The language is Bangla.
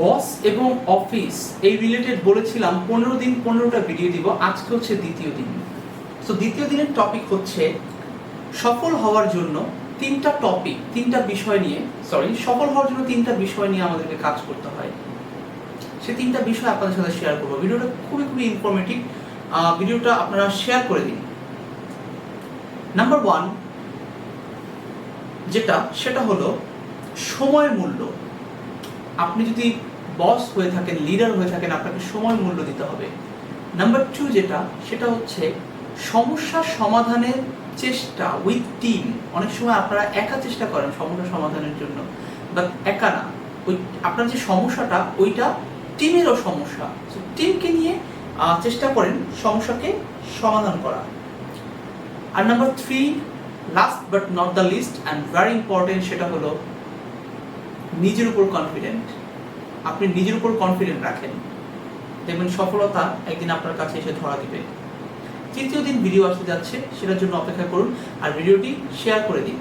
বস এবং অফিস, এই রিলেটেড বলেছিলাম, পনেরো দিন পনেরোটা ভিডিও দিব, আজকে হচ্ছে দ্বিতীয় দিন। তো দ্বিতীয় দিনের টপিক হচ্ছে সফল হওয়ার জন্য তিনটা টপিক তিনটা বিষয় নিয়ে সরি সফল হওয়ার জন্য তিনটা বিষয় নিয়ে আমাদেরকে কাজ করতে হয়। সে তিনটা বিষয় আপনাদের সাথে শেয়ার করব। ভিডিওটা খুবই খুবই ইনফরমেটিভ ভিডিওটা আপনারা শেয়ার করে দিন। নাম্বার ওয়ান যেটা, সেটা হলো সময়ের মূল্য। আপনি যদি বস হয়ে থাকেন লিডার হয়ে থাকেন, আপনাকে সময় মূল্য দিতে হবে। নাম্বার টু যেটা, সেটা হচ্ছে সমস্যা সমাধানের চেষ্টা উইথ টিম অনেক সময় আপনারা একা চেষ্টা করেন সমস্যা সমাধানের জন্য বাট একা না। ওই আপনার যে সমস্যাটা, ওইটা টিমেরও সমস্যা। টিমকে নিয়ে চেষ্টা করেন সমস্যাকে সমাধান করা। আর number three last but not the least and very important সেটা হলো নিজের উপর কনফিডেন্ট আপনি নিজের উপর কনফিডেন্ট রাখেন। দেখবেন সফলতা একদিন আপনার কাছে এসে ধরা দিবে। তৃতীয় দিন ভিডিও আসতে যাচ্ছে, সেটার জন্য অপেক্ষা করুন। আর ভিডিওটি শেয়ার করে দিন।